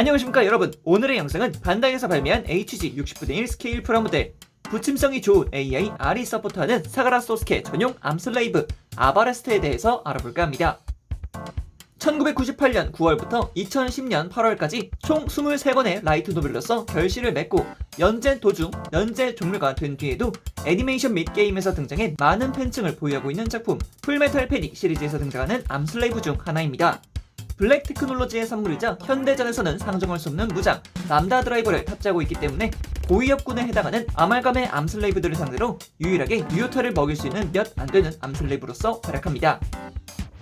안녕하십니까 여러분. 오늘의 영상은 반다이에서 발매한 HG 60분의 1 스케일 프라모델. 부침성이 좋은 AI R이 서포트하는 사가라 소스케 전용 암슬레이브 아바레스트에 대해서 알아볼까 합니다. 1998년 9월부터 2010년 8월까지 총 23권의 라이트 노벨로서 결실을 맺고 연재 도중 연재 종료가 된 뒤에도 애니메이션 및 게임에서 등장해 많은 팬층을 보유하고 있는 작품 풀메탈 패닉 시리즈에서 등장하는 암슬레이브 중 하나입니다. 블랙 테크놀로지의 산물이자 현대전에서는 상정할 수 없는 무장 람다 드라이버를 탑재하고 있기 때문에 고위협군에 해당하는 아말감의 암슬레이브들을 상대로 유일하게 유효타를 먹일 수 있는 몇 안 되는 암슬레이브로서 활약합니다.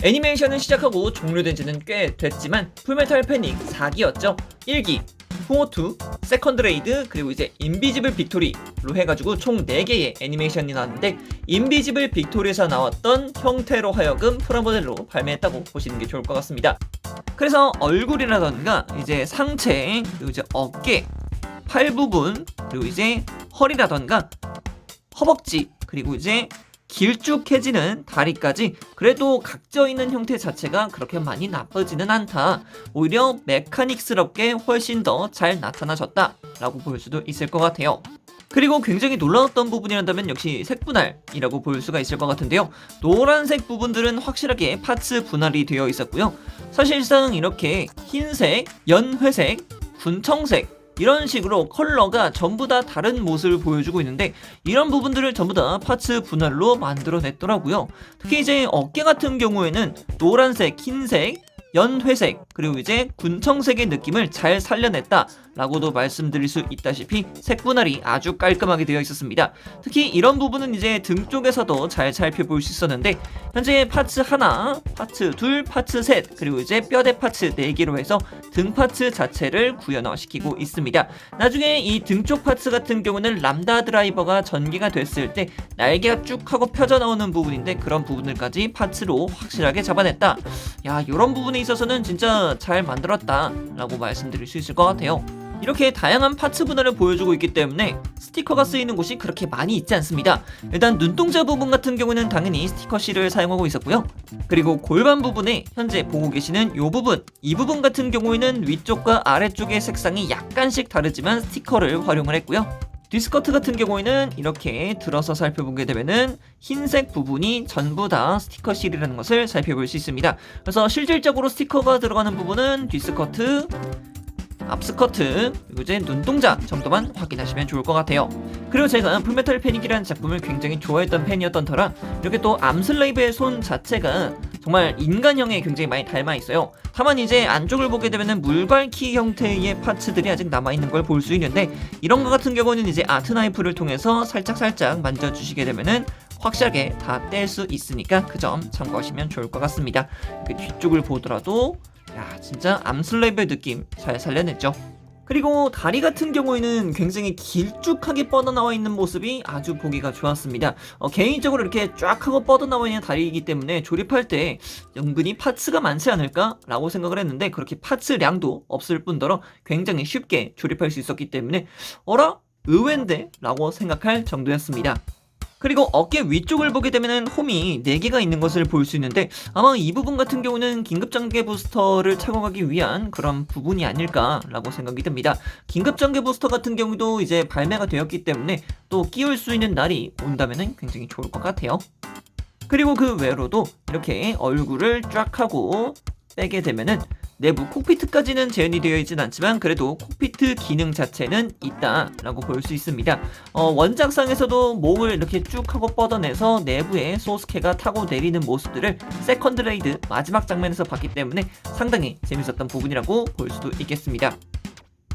애니메이션은 시작하고 종료된 지는 꽤 됐지만 풀메탈 패닉 4기였죠. 1기, 풍호2, 세컨드 레이드, 그리고 이제 인비지블 빅토리로 해가지고 총 4개의 애니메이션이 나왔는데 인비지블 빅토리에서 나왔던 형태로 하여금 프라모델로 발매했다고 보시는 게 좋을 것 같습니다. 그래서 얼굴이라던가 이제 상체, 그리고 이제 어깨, 팔 부분, 그리고 이제 허리라던가 허벅지, 그리고 이제 길쭉해지는 다리까지 그래도 각져 있는 형태 자체가 그렇게 많이 나쁘지는 않다. 오히려 메카닉스럽게 훨씬 더 잘 나타나졌다 라고 볼 수도 있을 것 같아요. 그리고 굉장히 놀라웠던 부분이란다면 역시 색 분할이라고 볼 수가 있을 것 같은데요. 노란색 부분들은 확실하게 파츠 분할이 되어 있었고요. 사실상 이렇게 흰색, 연회색, 군청색 이런 식으로 컬러가 전부 다 다른 모습을 보여주고 있는데 이런 부분들을 전부 다 파츠 분할로 만들어냈더라고요. 특히 이제 어깨 같은 경우에는 노란색, 흰색, 연회색 그리고 이제 군청색의 느낌을 잘 살려냈다 라고도 말씀드릴 수 있다시피 색 분할이 아주 깔끔하게 되어 있었습니다. 특히 이런 부분은 이제 등 쪽에서도 잘 살펴볼 수 있었는데 현재 파츠 하나, 파츠 둘, 파츠 셋 그리고 이제 뼈대 파츠 4개로 해서 등 파츠 자체를 구현화시키고 있습니다. 나중에 이 등 쪽 파츠 같은 경우는 람다 드라이버가 전개가 됐을 때 날개가 쭉 하고 펴져 나오는 부분인데 그런 부분들까지 파츠로 확실하게 잡아냈다. 야, 이런 부분에 있어서는 진짜 잘 만들었다 라고 말씀드릴 수 있을 것 같아요. 이렇게 다양한 파츠 분할을 보여주고 있기 때문에 스티커가 쓰이는 곳이 그렇게 많이 있지 않습니다. 일단 눈동자 부분 같은 경우는 당연히 스티커 실을 사용하고 있었고요. 그리고 골반 부분에 현재 보고 계시는 이 부분, 이 부분 같은 경우에는 위쪽과 아래쪽의 색상이 약간씩 다르지만 스티커를 활용을 했고요. 디스커트 같은 경우에는 이렇게 들어서 살펴보게 되면은 흰색 부분이 전부 다 스티커 실이라는 것을 살펴볼 수 있습니다. 그래서 실질적으로 스티커가 들어가는 부분은 디스커트, 앞스커트, 그리고 이제 눈동자 정도만 확인하시면 좋을 것 같아요. 그리고 제가 풀메탈 패닉이라는 작품을 굉장히 좋아했던 팬이었던 터라 이렇게 또 암슬레이브의 손 자체가 정말 인간형에 굉장히 많이 닮아 있어요. 다만 이제 안쪽을 보게 되면은 물갈퀴 형태의 파츠들이 아직 남아 있는 걸 볼 수 있는데 이런 것 같은 경우는 이제 아트 나이프를 통해서 살짝 살짝 만져주시게 되면은 확실하게 다 뗄 수 있으니까 그 점 참고하시면 좋을 것 같습니다. 그 뒤쪽을 보더라도 야 진짜 암슬레이브의 느낌 잘 살려냈죠. 그리고 다리 같은 경우에는 굉장히 길쭉하게 뻗어나와 있는 모습이 아주 보기가 좋았습니다. 어, 개인적으로 이렇게 쫙 하고 뻗어나와 있는 다리이기 때문에 조립할 때 은근히 파츠가 많지 않을까라고 생각을 했는데 그렇게 파츠량도 없을 뿐더러 굉장히 쉽게 조립할 수 있었기 때문에 어라? 의외인데? 라고 생각할 정도였습니다. 그리고 어깨 위쪽을 보게 되면은 홈이 4개가 있는 것을 볼 수 있는데 아마 이 부분 같은 경우는 긴급 전개 부스터를 착용하기 위한 그런 부분이 아닐까라고 생각이 듭니다. 긴급 전개 부스터 같은 경우도 이제 발매가 되었기 때문에 또 끼울 수 있는 날이 온다면은 굉장히 좋을 것 같아요. 그리고 그 외로도 이렇게 얼굴을 쫙 하고 빼게 되면은 내부 콕피트까지는 재현이 되어 있진 않지만 그래도 콕피트 기능 자체는 있다라고 볼 수 있습니다. 어, 원작상에서도 몸을 이렇게 쭉 하고 뻗어내서 내부에 소스케가 타고 내리는 모습들을 세컨드 레이드 마지막 장면에서 봤기 때문에 상당히 재밌었던 부분이라고 볼 수도 있겠습니다.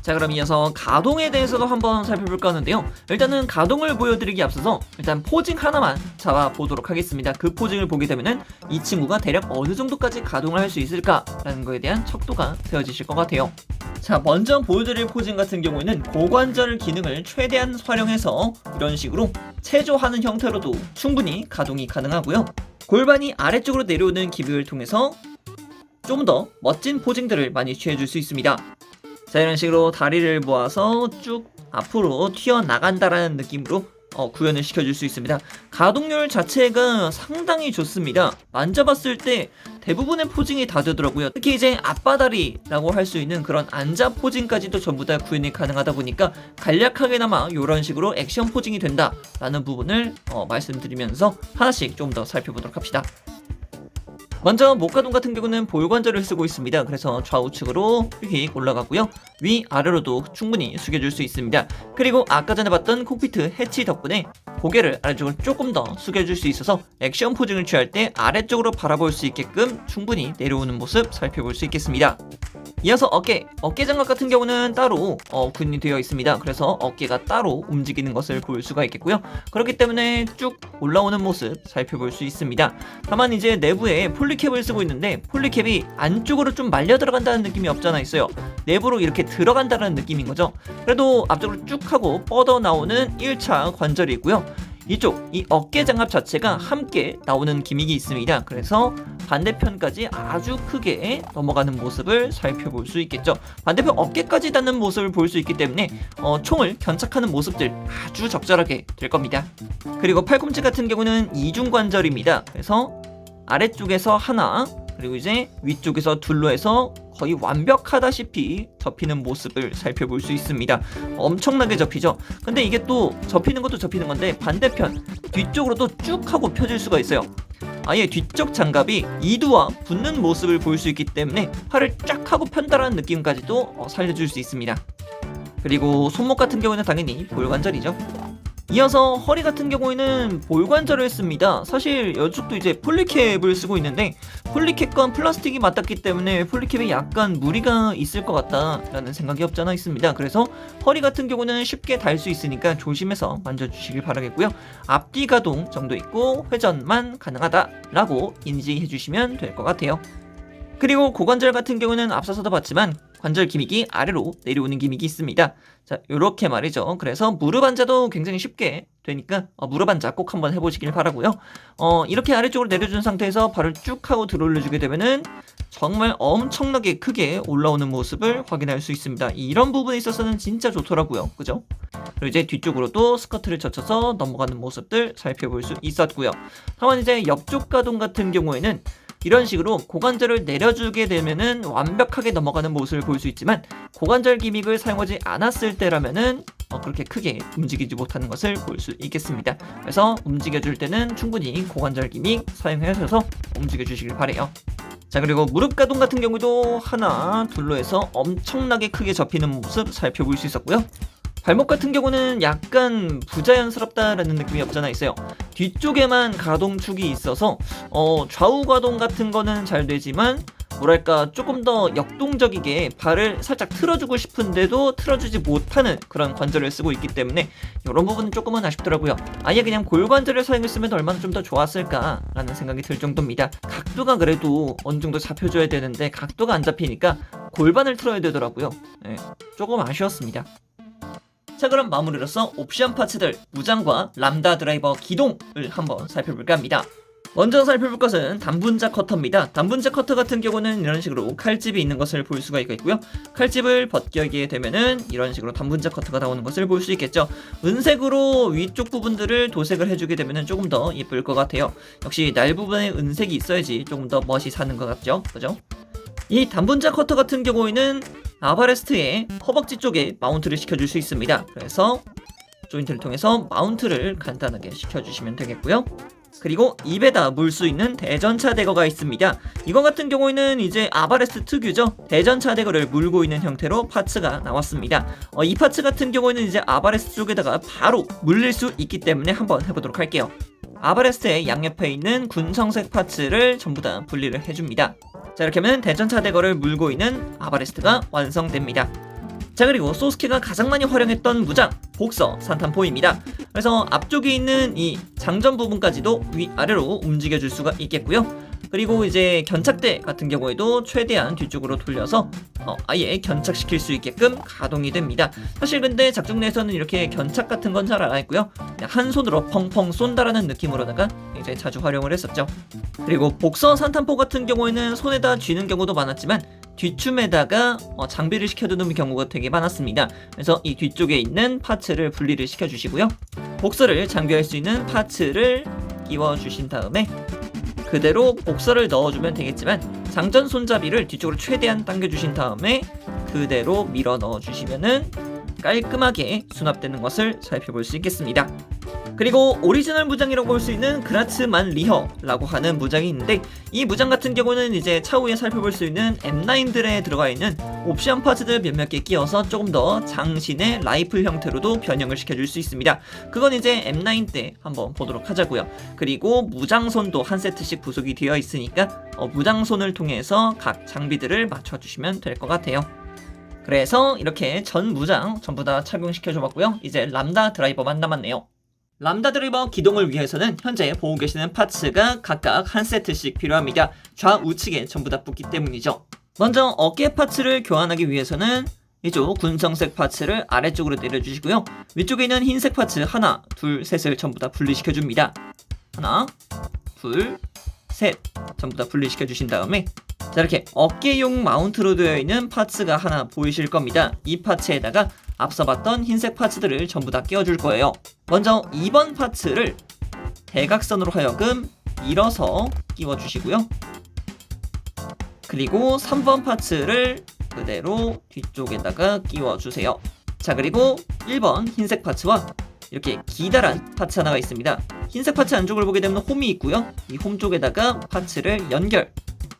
자 그럼 이어서 가동에 대해서도 한번 살펴볼까 하는데요. 일단은 가동을 보여드리기 앞서서 일단 포징 하나만 잡아보도록 하겠습니다. 그 포징을 보게 되면은 이 친구가 대략 어느 정도까지 가동을 할 수 있을까라는 거에 대한 척도가 되어지실 것 같아요. 자 먼저 보여드릴 포징 같은 경우에는 고관절 기능을 최대한 활용해서 이런 식으로 체조하는 형태로도 충분히 가동이 가능하고요. 골반이 아래쪽으로 내려오는 기믹을 통해서 좀 더 멋진 포징들을 많이 취해줄 수 있습니다 자 이런 식으로 다리를 모아서 쭉 앞으로 튀어나간다라는 느낌으로 어, 구현을 시켜줄 수 있습니다. 가동률 자체가 상당히 좋습니다. 만져봤을 때 대부분의 포징이 다 되더라고요. 특히 이제 앞바다리라고 할 수 있는 그런 앉아 포징까지도 전부 다 구현이 가능하다 보니까 간략하게나마 이런 식으로 액션 포징이 된다라는 부분을 어, 말씀드리면서 하나씩 좀 더 살펴보도록 합시다. 먼저 목가동 같은 경우는 볼관절을 쓰고 있습니다. 그래서 좌우측으로 휙 올라가고요. 위 아래로도 충분히 숙여줄 수 있습니다. 그리고 아까 전에 봤던 콕피트 해치 덕분에 고개를 아래쪽으로 조금 더 숙여줄 수 있어서 액션 포징을 취할 때 아래쪽으로 바라볼 수 있게끔 충분히 내려오는 모습 살펴볼 수 있겠습니다. 이어서 어깨, 어깨 장갑 같은 경우는 따로 어, 구현이 되어 있습니다. 그래서 어깨가 따로 움직이는 것을 볼 수가 있겠고요. 그렇기 때문에 쭉 올라오는 모습 살펴볼 수 있습니다. 다만 이제 내부에 폴리캡을 쓰고 있는데 폴리캡이 안쪽으로 좀 말려 들어간다는 느낌이 없잖아 있어요. 내부로 이렇게 들어간다는 느낌인 거죠. 그래도 앞쪽으로 쭉 하고 뻗어 나오는 1차 관절이 있고요. 이쪽 이 어깨 장갑 자체가 함께 나오는 기믹이 있습니다. 그래서 반대편까지 아주 크게 넘어가는 모습을 살펴볼 수 있겠죠. 반대편 어깨까지 닿는 모습을 볼 수 있기 때문에 어, 총을 견착하는 모습들 아주 적절하게 될 겁니다. 그리고 팔꿈치 같은 경우는 이중 관절입니다. 그래서 아래쪽에서 하나 그리고 이제 위쪽에서 둘로 해서 거의 완벽하다시피 접히는 모습을 살펴볼 수 있습니다. 엄청나게 접히죠. 근데 이게 또 접히는 것도 접히는 건데 반대편 뒤쪽으로도 쭉 하고 펴질 수가 있어요. 아예 뒤쪽 장갑이 이두와 붙는 모습을 볼 수 있기 때문에 팔을 쫙 하고 편다라는 느낌까지도 어, 살려줄 수 있습니다. 그리고 손목 같은 경우는 당연히 볼관절이죠. 이어서 허리 같은 경우에는 볼관절을 씁니다. 사실 이쪽도 이제 폴리캡을 쓰고 있는데 폴리캡과 플라스틱이 맞닿기 때문에 폴리캡에 약간 무리가 있을 것 같다라는 생각이 없잖아 있습니다. 그래서 허리 같은 경우는 쉽게 달 수 있으니까 조심해서 만져주시길 바라겠고요. 앞뒤 가동 정도 있고 회전만 가능하다라고 인지해 주시면 될 것 같아요. 그리고 고관절 같은 경우는 앞서서도 봤지만 관절 기믹이 아래로 내려오는 기믹이 있습니다. 자, 요렇게 말이죠. 그래서 무릎 앉아도 굉장히 쉽게 되니까 어, 무릎 앉아 꼭 한번 해보시길 바라고요. 어, 이렇게 아래쪽으로 내려준 상태에서 발을 쭉 하고 들어올려주게 되면은 정말 엄청나게 크게 올라오는 모습을 확인할 수 있습니다. 이런 부분에 있어서는 진짜 좋더라고요. 그죠? 그리고 이제 뒤쪽으로도 스커트를 젖혀서 넘어가는 모습들 살펴볼 수 있었고요. 다만 이제 옆쪽 가동 같은 경우에는 이런 식으로 고관절을 내려주게 되면은 완벽하게 넘어가는 모습을 볼 수 있지만 고관절 기믹을 사용하지 않았을 때라면은 어, 그렇게 크게 움직이지 못하는 것을 볼 수 있겠습니다. 그래서 움직여줄 때는 충분히 고관절 기믹 사용하셔서 움직여주시길 바래요. 자 그리고 무릎 가동 같은 경우도 하나 둘로 해서 엄청나게 크게 접히는 모습 살펴볼 수 있었고요. 발목 같은 경우는 약간 부자연스럽다라는 느낌이 없잖아 있어요. 뒤쪽에만 가동축이 있어서 어, 좌우 가동 같은 거는 잘 되지만 뭐랄까 조금 더 역동적이게 발을 살짝 틀어주고 싶은데도 틀어주지 못하는 그런 관절을 쓰고 있기 때문에 이런 부분은 조금은 아쉽더라고요. 아예 그냥 골관절을 사용했으면 얼마나 좀 더 좋았을까라는 생각이 들 정도입니다. 각도가 그래도 어느 정도 잡혀줘야 되는데 각도가 안 잡히니까 골반을 틀어야 되더라고요. 네, 조금 아쉬웠습니다. 자 그럼 마무리로서 옵션 파츠들 무장과 람다 드라이버 기동을 한번 살펴볼까 합니다. 먼저 살펴볼 것은 단분자 커터입니다. 단분자 커터 같은 경우는 이런 식으로 칼집이 있는 것을 볼 수가 있고요. 칼집을 벗겨게 되면은 이런 식으로 단분자 커터가 나오는 것을 볼 수 있겠죠. 은색으로 위쪽 부분들을 도색을 해주게 되면은 조금 더 예쁠 것 같아요. 역시 날 부분에 은색이 있어야지 조금 더 멋이 사는 것 같죠. 그죠? 이 단분자 커터 같은 경우에는 아바레스트의 허벅지 쪽에 마운트를 시켜줄 수 있습니다. 그래서 조인트를 통해서 마운트를 간단하게 시켜주시면 되겠고요. 그리고 입에다 물 수 있는 대전차 대거가 있습니다. 이거 같은 경우에는 이제 아바레스트 특유죠. 대전차 대거를 물고 있는 형태로 파츠가 나왔습니다. 어, 이 파츠 같은 경우에는 이제 아바레스트 쪽에다가 바로 물릴 수 있기 때문에 한번 해보도록 할게요. 아바레스트의 양옆에 있는 군청색 파츠를 전부 다 분리를 해줍니다. 자 이렇게 하면 대전 차 대거를 물고 있는 아바레스트가 완성됩니다. 자 그리고 소스케가 가장 많이 활용했던 무장 복서 산탄포입니다. 그래서 앞쪽에 있는 이 장전 부분까지도 위아래로 움직여줄 수가 있겠고요. 그리고 이제 견착대 같은 경우에도 최대한 뒤쪽으로 돌려서 어, 아예 견착시킬 수 있게끔 가동이 됩니다. 사실 근데 작중 내에서는 이렇게 견착 같은 건 잘 안 했고요. 그냥 한 손으로 펑펑 쏜다라는 느낌으로다가 이제 자주 활용을 했었죠. 그리고 복서 산탄포 같은 경우에는 손에다 쥐는 경우도 많았지만 뒤춤에다가 어, 장비를 시켜두는 경우가 되게 많았습니다. 그래서 이 뒤쪽에 있는 파츠를 분리를 시켜주시고요. 복서를 장비할 수 있는 파츠를 끼워주신 다음에 그대로 복서를 넣어주면 되겠지만 장전 손잡이를 뒤쪽으로 최대한 당겨주신 다음에 그대로 밀어 넣어주시면은 깔끔하게 수납되는 것을 살펴볼 수 있겠습니다. 그리고 오리지널 무장이라고 볼 수 있는 그라츠만 리허라고 하는 무장이 있는데 이 무장 같은 경우는 이제 차후에 살펴볼 수 있는 M9들에 들어가 있는 옵션 파츠들 몇몇 개 끼워서 조금 더 장신의 라이플 형태로도 변형을 시켜줄 수 있습니다. 그건 이제 M9 때 한번 보도록 하자고요. 그리고 무장손도 한 세트씩 부속이 되어 있으니까 어, 무장손을 통해서 각 장비들을 맞춰주시면 될 것 같아요. 그래서 이렇게 전 무장 전부 다 착용시켜 줘봤고요. 이제 람다 드라이버만 남았네요. 람다 드라이버 기동을 위해서는 현재 보고 계시는 파츠가 각각 한 세트씩 필요합니다. 좌우측에 전부 다 붙기 때문이죠. 먼저 어깨 파츠를 교환하기 위해서는 이쪽 군성색 파츠를 아래쪽으로 내려주시고요. 위쪽에 있는 흰색 파츠 하나, 둘, 셋을 전부 다 분리시켜 줍니다. 하나, 둘, 셋 전부 다 분리시켜 주신 다음에 자 이렇게 어깨용 마운트로 되어 있는 파츠가 하나 보이실 겁니다. 이 파츠에다가 앞서 봤던 흰색 파츠들을 전부 다 끼워줄 거예요. 먼저 2번 파츠를 대각선으로 하여금 밀어서 끼워주시고요. 그리고 3번 파츠를 그대로 뒤쪽에다가 끼워주세요. 자 그리고 1번 흰색 파츠와 이렇게 기다란 파츠 하나가 있습니다. 흰색 파츠 안쪽을 보게 되면 홈이 있고요. 이 홈 쪽에다가 파츠를 연결.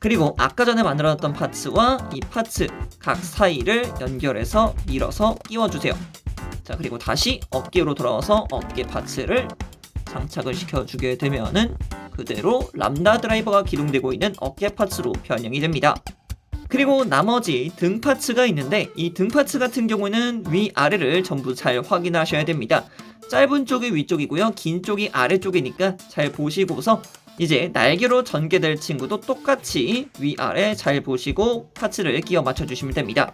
그리고 아까 전에 만들어놨던 파츠와 이 파츠 각 사이를 연결해서 밀어서 끼워주세요. 자 그리고 다시 어깨로 돌아와서 어깨 파츠를 장착을 시켜주게 되면은 그대로 람다 드라이버가 기동되고 있는 어깨 파츠로 변형이 됩니다. 그리고 나머지 등 파츠가 있는데 이 등 파츠 같은 경우는 위아래를 전부 잘 확인하셔야 됩니다. 짧은 쪽이 위쪽이고요. 긴 쪽이 아래쪽이니까 잘 보시고서 이제 날개로 전개될 친구도 똑같이 위아래 잘 보시고 파츠를 끼워 맞춰주시면 됩니다.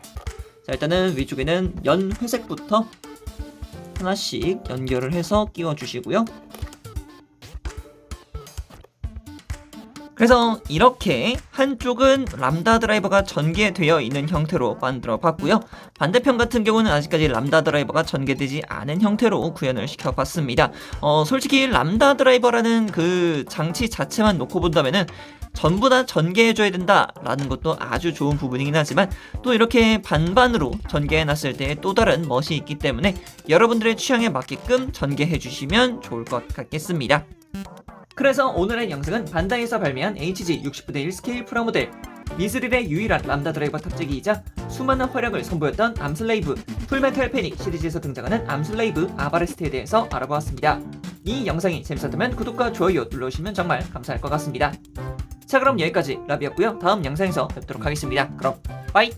자 일단은 위쪽에는 연 회색부터 하나씩 연결을 해서 끼워 주시고요. 그래서 이렇게 한쪽은 람다 드라이버가 전개되어 있는 형태로 만들어 봤고요. 반대편 같은 경우는 아직까지 람다 드라이버가 전개되지 않은 형태로 구현을 시켜 봤습니다. 어, 솔직히 람다 드라이버라는 그 장치 자체만 놓고 본다면은 전부 다 전개해줘야 된다라는 것도 아주 좋은 부분이긴 하지만 또 이렇게 반반으로 전개해놨을 때 또 다른 멋이 있기 때문에 여러분들의 취향에 맞게끔 전개해주시면 좋을 것 같겠습니다. 그래서 오늘의 영상은 반다이에서 발매한 HG 60분의 1 스케일 프라모델 미스릴의 유일한 람다 드라이버 탑재기이자 수많은 활약을 선보였던 암슬레이브 풀메탈 패닉 시리즈에서 등장하는 암슬레이브 아바레스트에 대해서 알아보았습니다. 이 영상이 재밌었다면 구독과 좋아요 눌러주시면 정말 감사할 것 같습니다. 자 그럼 여기까지 라비였고요. 다음 영상에서 뵙도록 하겠습니다. 그럼 빠이!